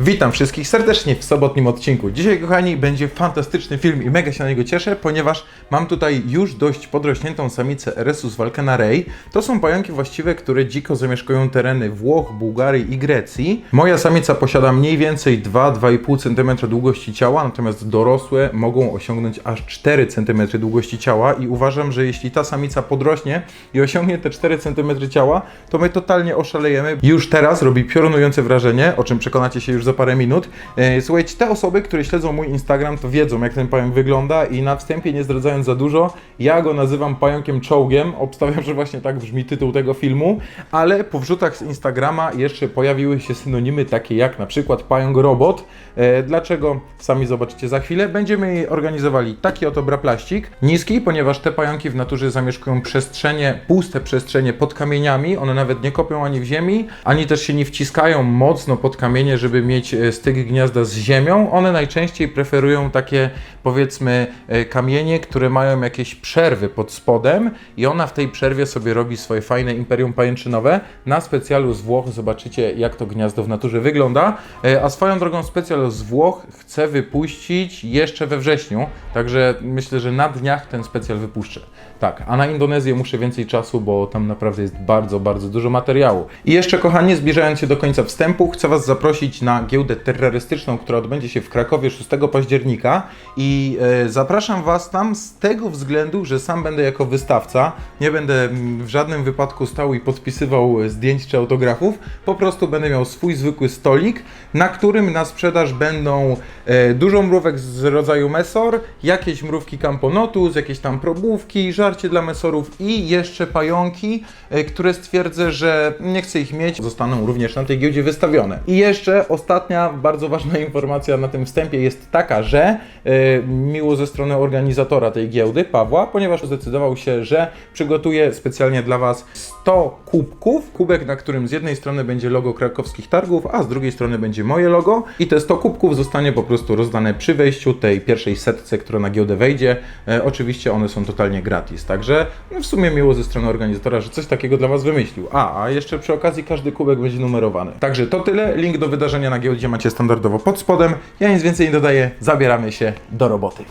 Witam wszystkich serdecznie w sobotnim odcinku. Dzisiaj, kochani, będzie fantastyczny film i mega się na niego cieszę, ponieważ mam tutaj już dość podrośniętą samicę Eresus Valkena Rey. To są pająki właściwe, które dziko zamieszkują tereny Włoch, Bułgarii i Grecji. Moja samica posiada mniej więcej 2-2,5 cm długości ciała, natomiast dorosłe mogą osiągnąć aż 4 cm długości ciała i uważam, że jeśli ta samica podrośnie i osiągnie te 4 cm ciała, to my totalnie oszalejemy. Już teraz robi piorunujące wrażenie, o czym przekonacie się już za parę minut. E, Słuchajcie, te osoby, które śledzą mój Instagram, to wiedzą, jak ten pająk wygląda i na wstępie, nie zdradzając za dużo, ja go nazywam pająkiem czołgiem. Obstawiam, że właśnie tak brzmi tytuł tego filmu, ale po wrzutach z Instagrama jeszcze pojawiły się synonimy takie jak na przykład pająk robot. E, Dlaczego? Sami zobaczycie za chwilę. Będziemy organizowali taki oto braplaścik. Niski, ponieważ te pająki w naturze zamieszkują przestrzenie, puste przestrzenie pod kamieniami. One nawet nie kopią ani w ziemi, ani też się nie wciskają mocno pod kamienie, żeby mieć e, styk gniazda z ziemią. One najczęściej preferują takie, powiedzmy, e, kamienie, które mają jakieś przerwy pod spodem i ona w tej przerwie sobie robi swoje fajne imperium pajęczynowe. Na specjalu z Włoch zobaczycie, jak to gniazdo w naturze wygląda. E, A swoją drogą specjal z Włoch chcę wypuścić jeszcze we wrześniu, także myślę, że na dniach ten specjal wypuszczę. Tak, a na Indonezję muszę więcej czasu, bo tam naprawdę jest bardzo, bardzo dużo materiału. I jeszcze, kochani, zbliżając się do końca wstępu, chcę Was zaprosić na giełdę terrorystyczną, która odbędzie się w Krakowie 6 października. I e, zapraszam Was tam z tego względu, że sam będę jako wystawca, nie będę w żadnym wypadku stał i podpisywał zdjęć czy autografów, po prostu będę miał swój zwykły stolik, na którym na sprzedaż będą e, dużo mrówek z rodzaju mesor, jakieś mrówki camponotus, jakieś tam probówki, żarcie dla mesorów i jeszcze pająki, e, które stwierdzę, że nie chcę ich mieć, zostaną również na tej giełdzie wystawione. I jeszcze ostatnia bardzo ważna informacja na tym wstępie jest taka, że e, miło ze strony organizatora tej giełdy, Pawła, ponieważ zdecydował się, że przygotuje specjalnie dla Was 100 kubków, kubek, na którym z jednej strony będzie logo krakowskich targów, a z drugiej strony będzie moje logo i te 100 kubków zostanie po prostu rozdane przy wejściu tej pierwszej setce, która na giełdę wejdzie. E, oczywiście one są totalnie gratis, także no, w sumie miło ze strony organizatora, że coś takiego dla Was wymyślił. A, a jeszcze przy okazji każdy kubek będzie numerowany. Także to tyle, link do wydarzenia na giełdzie macie standardowo pod spodem. Ja nic więcej nie dodaję, zabieramy się do roboty.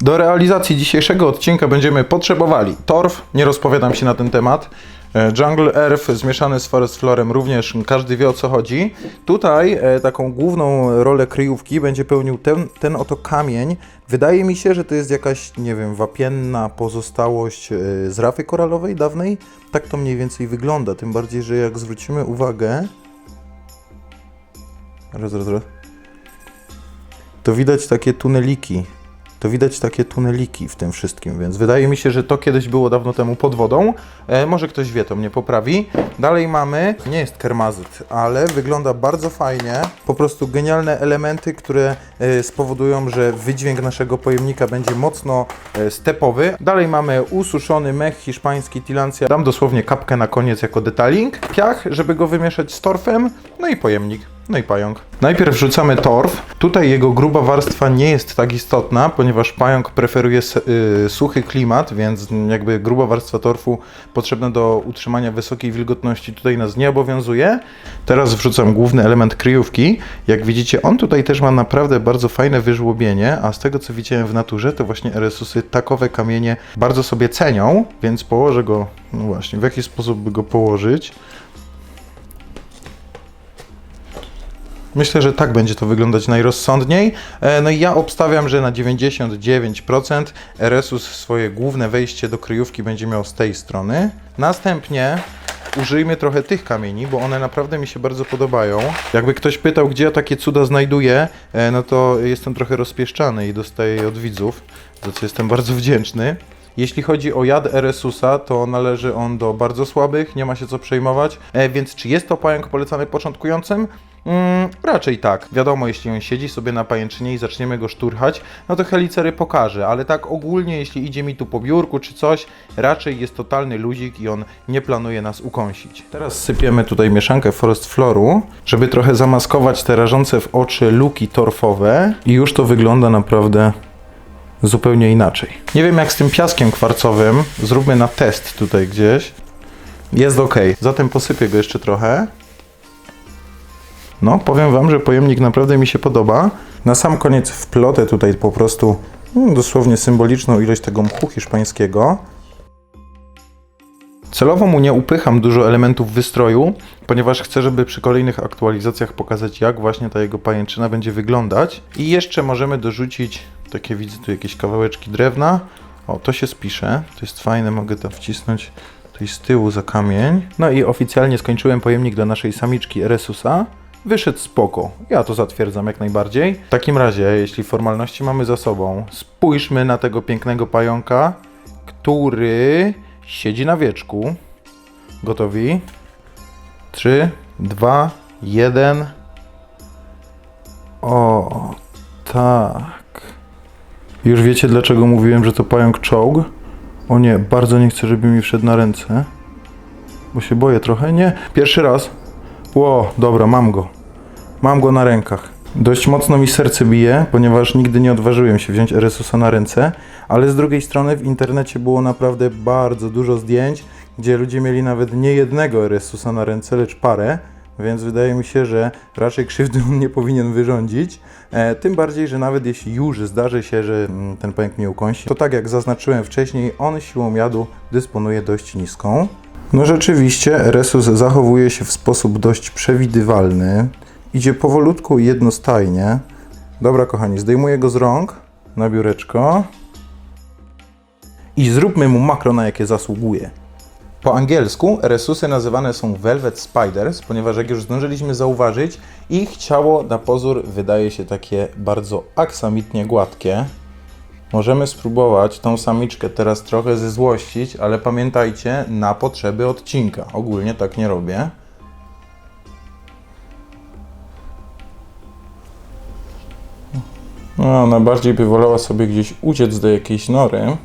Do realizacji dzisiejszego odcinka będziemy potrzebowali torf, nie rozpowiadam się na ten temat. E, Jungle Earth zmieszany z Forest Florem również każdy wie o co chodzi. Tutaj e, taką główną rolę kryjówki będzie pełnił ten, ten oto kamień. Wydaje mi się, że to jest jakaś, nie wiem, wapienna pozostałość e, z rafy koralowej dawnej. Tak to mniej więcej wygląda, tym bardziej, że jak zwrócimy uwagę... Raz, raz, raz. To widać takie tuneliki to widać takie tuneliki w tym wszystkim, więc wydaje mi się, że to kiedyś było dawno temu pod wodą. E, może ktoś wie, to mnie poprawi. Dalej mamy, nie jest kermazyt, ale wygląda bardzo fajnie. Po prostu genialne elementy, które e, spowodują, że wydźwięk naszego pojemnika będzie mocno e, stepowy. Dalej mamy ususzony mech hiszpański Tilancia. Dam dosłownie kapkę na koniec jako detaling. Piach, żeby go wymieszać z torfem. No i pojemnik. No i pająk. Najpierw wrzucamy torf. Tutaj jego gruba warstwa nie jest tak istotna, ponieważ pająk preferuje y, suchy klimat, więc jakby gruba warstwa torfu potrzebna do utrzymania wysokiej wilgotności tutaj nas nie obowiązuje. Teraz wrzucam główny element kryjówki. Jak widzicie, on tutaj też ma naprawdę bardzo fajne wyżłobienie, a z tego co widziałem w naturze, to właśnie eresusy takowe kamienie bardzo sobie cenią, więc położę go, no właśnie, w jaki sposób by go położyć. Myślę, że tak będzie to wyglądać najrozsądniej. E, No i ja obstawiam, że na 99% RSUS swoje główne wejście do kryjówki będzie miał z tej strony. Następnie użyjmy trochę tych kamieni, bo one naprawdę mi się bardzo podobają. Jakby ktoś pytał, gdzie ja takie cuda znajduję, e, no to jestem trochę rozpieszczany i dostaję je od widzów, za co jestem bardzo wdzięczny. Jeśli chodzi o jad RSUSa, to należy on do bardzo słabych, nie ma się co przejmować. E, więc czy jest to pająk polecany początkującym? Mm, raczej tak. Wiadomo, jeśli on siedzi sobie na pajęczynie i zaczniemy go szturchać, no to helicery pokaże, ale tak ogólnie, jeśli idzie mi tu po biurku czy coś, raczej jest totalny luzik i on nie planuje nas ukąsić. Teraz sypiemy tutaj mieszankę Forest Floru, żeby trochę zamaskować te rażące w oczy luki torfowe i już to wygląda naprawdę zupełnie inaczej. Nie wiem jak z tym piaskiem kwarcowym, zróbmy na test tutaj gdzieś. Jest ok. Zatem posypię go jeszcze trochę. No, powiem Wam, że pojemnik naprawdę mi się podoba. Na sam koniec wplotę tutaj po prostu mm, dosłownie symboliczną ilość tego mchu hiszpańskiego. Celowo mu nie upycham dużo elementów wystroju, ponieważ chcę, żeby przy kolejnych aktualizacjach pokazać, jak właśnie ta jego pajęczyna będzie wyglądać. I jeszcze możemy dorzucić, takie widzę tu jakieś kawałeczki drewna. O, to się spisze, to jest fajne, mogę to wcisnąć tutaj z tyłu za kamień. No i oficjalnie skończyłem pojemnik dla naszej samiczki Eresusa. Wyszedł spoko. Ja to zatwierdzam jak najbardziej. W takim razie, jeśli formalności mamy za sobą, spójrzmy na tego pięknego pająka, który siedzi na wieczku. Gotowi? 3, 2, 1. O, tak. Już wiecie, dlaczego mówiłem, że to pająk czołg? O nie, bardzo nie chcę, żeby mi wszedł na ręce. Bo się boję trochę. Nie, pierwszy raz. Ło, dobra, mam go. Mam go na rękach. Dość mocno mi serce bije, ponieważ nigdy nie odważyłem się wziąć Eresusa na ręce, ale z drugiej strony w internecie było naprawdę bardzo dużo zdjęć, gdzie ludzie mieli nawet nie jednego Eresusa na ręce, lecz parę, więc wydaje mi się, że raczej krzywdy on nie powinien wyrządzić. E, tym bardziej, że nawet jeśli już zdarzy się, że mm, ten pęk mnie ukąsi, to tak jak zaznaczyłem wcześniej, on siłą jadu dysponuje dość niską. No rzeczywiście, Eresus zachowuje się w sposób dość przewidywalny. Idzie powolutku i jednostajnie. Dobra, kochani, zdejmuję go z rąk na biureczko. I zróbmy mu makro, na jakie zasługuje. Po angielsku Eresusy nazywane są Velvet Spiders, ponieważ jak już zdążyliśmy zauważyć, ich ciało na pozór wydaje się takie bardzo aksamitnie gładkie. Możemy spróbować tą samiczkę teraz trochę zezłościć, ale pamiętajcie, na potrzeby odcinka. Ogólnie tak nie robię. No, ona bardziej by wolała sobie gdzieś uciec do jakiejś nory.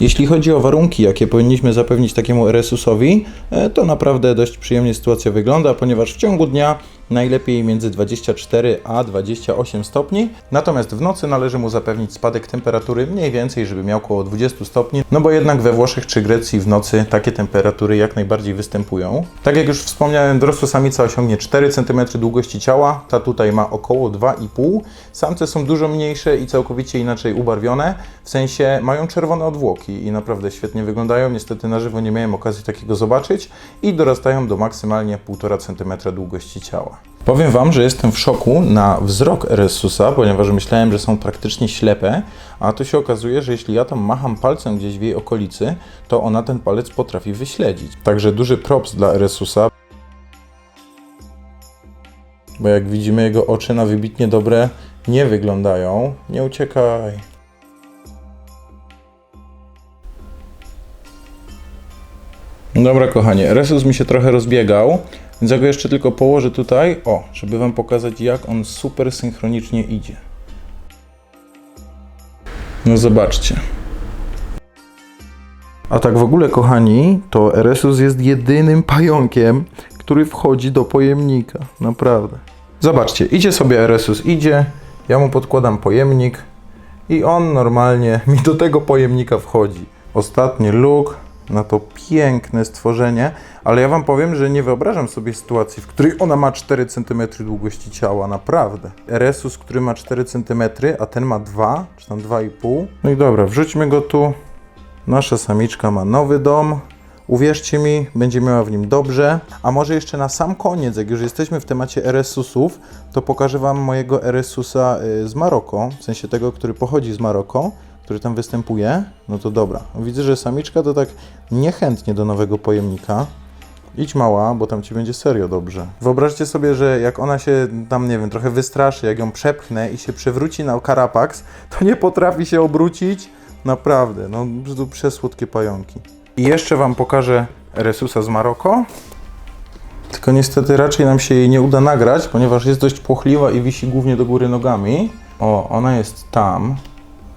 Jeśli chodzi o warunki, jakie powinniśmy zapewnić takiemu RSUS-owi, e, to naprawdę dość przyjemnie sytuacja wygląda, ponieważ w ciągu dnia najlepiej między 24 a 28 stopni, natomiast w nocy należy mu zapewnić spadek temperatury mniej więcej, żeby miał około 20 stopni, no bo jednak we Włoszech czy Grecji w nocy takie temperatury jak najbardziej występują. Tak jak już wspomniałem, dorosła samica osiągnie 4 cm długości ciała, ta tutaj ma około 2,5. Samce są dużo mniejsze i całkowicie inaczej ubarwione, w sensie mają czerwone odwłoki i naprawdę świetnie wyglądają. Niestety na żywo nie miałem okazji takiego zobaczyć i dorastają do maksymalnie 1,5 cm długości ciała. Powiem Wam, że jestem w szoku na wzrok Eresusa, ponieważ myślałem, że są praktycznie ślepe, a tu się okazuje, że jeśli ja tam macham palcem gdzieś w jej okolicy, to ona ten palec potrafi wyśledzić. Także duży props dla Eresusa. Bo jak widzimy, jego oczy na wybitnie dobre nie wyglądają. Nie uciekaj. Dobra, kochanie, Resus mi się trochę rozbiegał, więc ja go jeszcze tylko położę tutaj, o, żeby Wam pokazać, jak on super synchronicznie idzie. No zobaczcie. A tak w ogóle, kochani, to Eresus jest jedynym pająkiem, który wchodzi do pojemnika. Naprawdę. Zobaczcie, idzie sobie Eresus, idzie, ja mu podkładam pojemnik i on normalnie mi do tego pojemnika wchodzi. Ostatni luk na to piękne stworzenie, ale ja Wam powiem, że nie wyobrażam sobie sytuacji, w której ona ma 4 cm długości ciała, naprawdę. Eresus, który ma 4 cm, a ten ma 2, czy tam 2,5. No i dobra, wrzućmy go tu. Nasza samiczka ma nowy dom. Uwierzcie mi, będzie miała w nim dobrze. A może jeszcze na sam koniec, jak już jesteśmy w temacie Eresusów, to pokażę Wam mojego Eresusa y, z Maroko, w sensie tego, który pochodzi z Maroko, który tam występuje. No to dobra. Widzę, że samiczka to tak niechętnie do nowego pojemnika. Idź mała, bo tam ci będzie serio dobrze. Wyobraźcie sobie, że jak ona się tam, nie wiem, trochę wystraszy, jak ją przepchnę i się przewróci na karapax, to nie potrafi się obrócić. Naprawdę, no prostu przesłodkie pająki. I jeszcze Wam pokażę Resusa z Maroko. Tylko niestety raczej nam się jej nie uda nagrać, ponieważ jest dość płochliwa i wisi głównie do góry nogami. O, ona jest tam.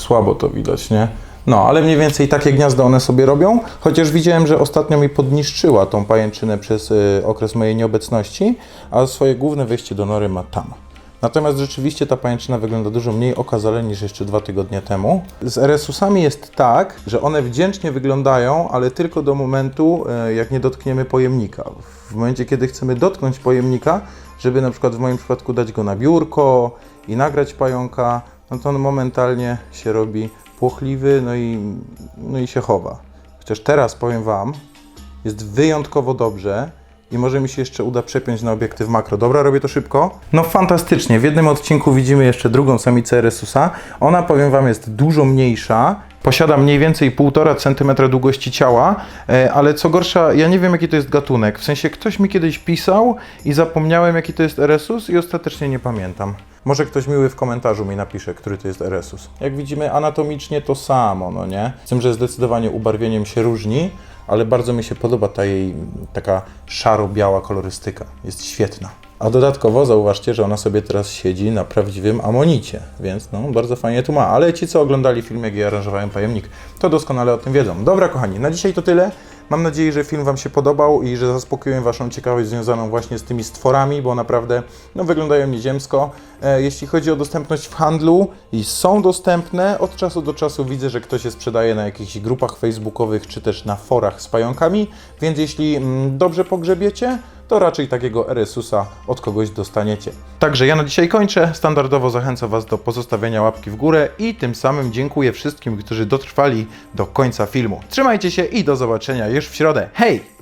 Słabo to widać, nie? No, ale mniej więcej takie gniazda one sobie robią, chociaż widziałem, że ostatnio mi podniszczyła tą pajęczynę przez y, okres mojej nieobecności, a swoje główne wejście do nory ma tam. Natomiast rzeczywiście ta pajęczyna wygląda dużo mniej okazale niż jeszcze dwa tygodnie temu. Z RSUsami jest tak, że one wdzięcznie wyglądają, ale tylko do momentu, e, jak nie dotkniemy pojemnika. W momencie, kiedy chcemy dotknąć pojemnika, żeby na przykład w moim przypadku dać go na biurko i nagrać pająka, no to on momentalnie się robi płochliwy, no i, no i się chowa. Chociaż teraz powiem Wam, jest wyjątkowo dobrze i może mi się jeszcze uda przepiąć na obiektyw makro. Dobra, robię to szybko. No fantastycznie. W jednym odcinku widzimy jeszcze drugą samicę Eresusa. Ona, powiem Wam, jest dużo mniejsza. Posiada mniej więcej 1,5 cm długości ciała, e, ale co gorsza, ja nie wiem jaki to jest gatunek. W sensie ktoś mi kiedyś pisał i zapomniałem jaki to jest Eresus i ostatecznie nie pamiętam. Może ktoś miły w komentarzu mi napisze, który to jest Eresus. Jak widzimy, anatomicznie to samo, no nie? Z tym, że zdecydowanie ubarwieniem się różni, ale bardzo mi się podoba ta jej taka szaro-biała kolorystyka. Jest świetna. A dodatkowo zauważcie, że ona sobie teraz siedzi na prawdziwym amonicie, więc no, bardzo fajnie tu ma. Ale ci, co oglądali film, jak ja aranżowałem pojemnik, to doskonale o tym wiedzą. Dobra, kochani, na dzisiaj to tyle. Mam nadzieję, że film Wam się podobał i że zaspokoiłem Waszą ciekawość związaną właśnie z tymi stworami, bo naprawdę no, wyglądają nieziemsko. E, jeśli chodzi o dostępność w handlu, i są dostępne, od czasu do czasu widzę, że ktoś je sprzedaje na jakichś grupach facebookowych czy też na forach z pająkami, więc jeśli mm, dobrze pogrzebiecie, to raczej takiego RSUsa od kogoś dostaniecie. Także ja na dzisiaj kończę. Standardowo zachęcam Was do pozostawienia łapki w górę i tym samym dziękuję wszystkim, którzy dotrwali do końca filmu. Trzymajcie się i do zobaczenia już w środę. Hej!